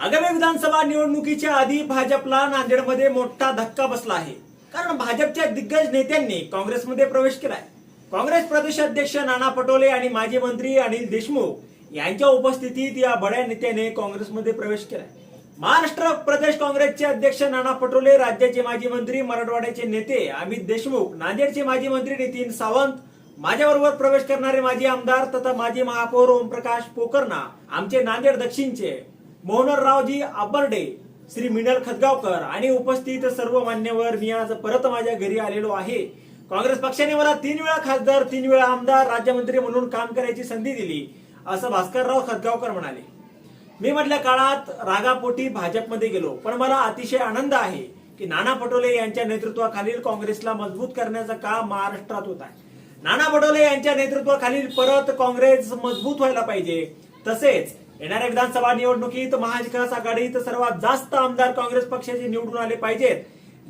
आगामी विधानसभा निवडणुकीच्या आधी भाजपला नांदेडमध्ये मोठा धक्का बसला आहे. कारण भाजपच्या दिग्गज नेत्यांनी काँग्रेसमध्ये प्रवेश केलाय. काँग्रेस प्रदेशाध्यक्ष नाना पटोले आणि माजी मंत्री अनिल देशमुख यांच्या उपस्थितीत या बड्या नेत्याने काँग्रेसमध्ये प्रवेश केलाय. महाराष्ट्र प्रदेश काँग्रेसचे अध्यक्ष नाना पटोले राज्याचे माजी मंत्री मराठवाड्याचे नेते अमित देशमुख नांदेडचे माजी मंत्री नितीन सावंत माझ्याबरोबर प्रवेश करणारे माजी आमदार तथा माजी महापौर ओमप्रकाश पोकरणा आमचे नांदेड दक्षिणचे मोहनरावजी आबर्डे श्री मिनल खतगावकर आणि उपस्थित सर्व मान्यवर मी आज परत माझ्या घरी आलेलो आहे. काँग्रेस पक्षाने मला तीन वेळा खासदार तीन वेळा आमदार राज्यमंत्री म्हणून काम करायची संधी दिली असं भास्करराव खतगावकर म्हणाले. मी म्हटल्या काळात रागापोटी भाजपमध्ये गेलो पण मला अतिशय आनंद आहे की नाना पटोले यांच्या नेतृत्वाखालील काँग्रेसला मजबूत करण्याचं काम महाराष्ट्रात होत आहे. नाना पटोले यांच्या नेतृत्वाखालील परत काँग्रेस मजबूत व्हायला पाहिजे तसेच येणाऱ्या विधानसभा निवडणुकीत महाविकास आघाडीत सर्वात जास्त आमदार काँग्रेस पक्षाचे निवडून आले पाहिजेत.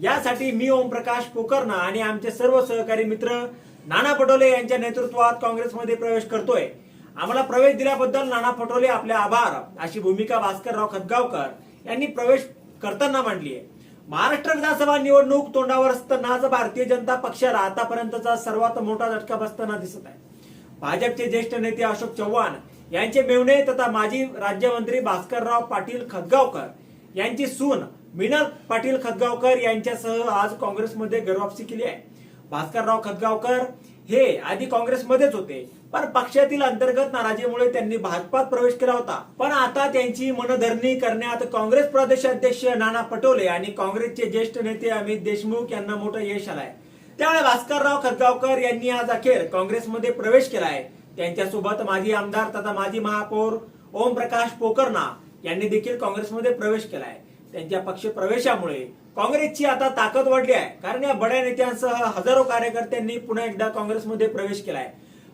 यासाठी मी ओमप्रकाश पोकर्णा आणि आमचे सर्व सहकारी मित्र नाना पटोले यांच्या नेतृत्वात काँग्रेसमध्ये प्रवेश करतोय. आम्हाला प्रवेश दिल्याबद्दल नाना पटोले आपले आभार. अशी भूमिका भास्करराव खतगावकर यांनी प्रवेश करताना मांडली आहे महाराष्ट्र विधानसभा निवडणूक तोंडावर असतानाच भारतीय जनता पक्षाला आतापर्यंतचा सर्वात मोठा झटका बसताना दिसत आहे. भाजपचे ज्येष्ठ नेते अशोक चव्हाण यांचे मेवणे तथा माजी राज्यमंत्री भास्करराव पाटील खतगावकर यांची सून मिनल पाटील खतगावकर यांच्यासह आज काँग्रेसमध्ये गरवापसी केली आहे. भास्करराव खतगावकर हे आधी काँग्रेसमध्येच होते पण पक्षातील अंतर्गत नाराजीमुळे त्यांनी भाजपात प्रवेश केला होता. पण आता त्यांची मनधरणी करण्यात काँग्रेस प्रदेशाध्यक्ष नाना पटोले आणि काँग्रेसचे ज्येष्ठ नेते अमित देशमुख यांना मोठं यश आलंय. त्यामुळे भास्करराव खतगावकर यांनी आज अखेर काँग्रेसमध्ये प्रवेश केला आहे. त्यांच्यासोबत माजी आमदार तथा माजी महापौर ओम प्रकाश पोकरणा यांनी देखील काँग्रेसमध्ये प्रवेश केलाय. त्यांच्या पक्ष प्रवेशामुळे काँग्रेसची आता ताकद वाढली आहे. कारण या बड्या नेत्यांसह हजारो कार्यकर्त्यांनी पुन्हा एकदा काँग्रेसमध्ये प्रवेश केलाय.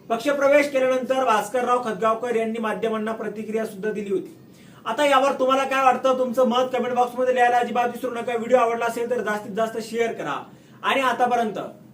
पक्ष प्रवेश केल्यानंतर भास्करराव खतगावकर यांनी माध्यमांना प्रतिक्रिया सुद्धा दिली होती. आता यावर तुम्हाला काय वाटतं? तुमचं मत कमेंट बॉक्समध्ये लिहायला अजिबात विसरू नका. व्हिडिओ आवडला असेल तर जास्तीत जास्त शेअर करा. आणि आतापर्यंत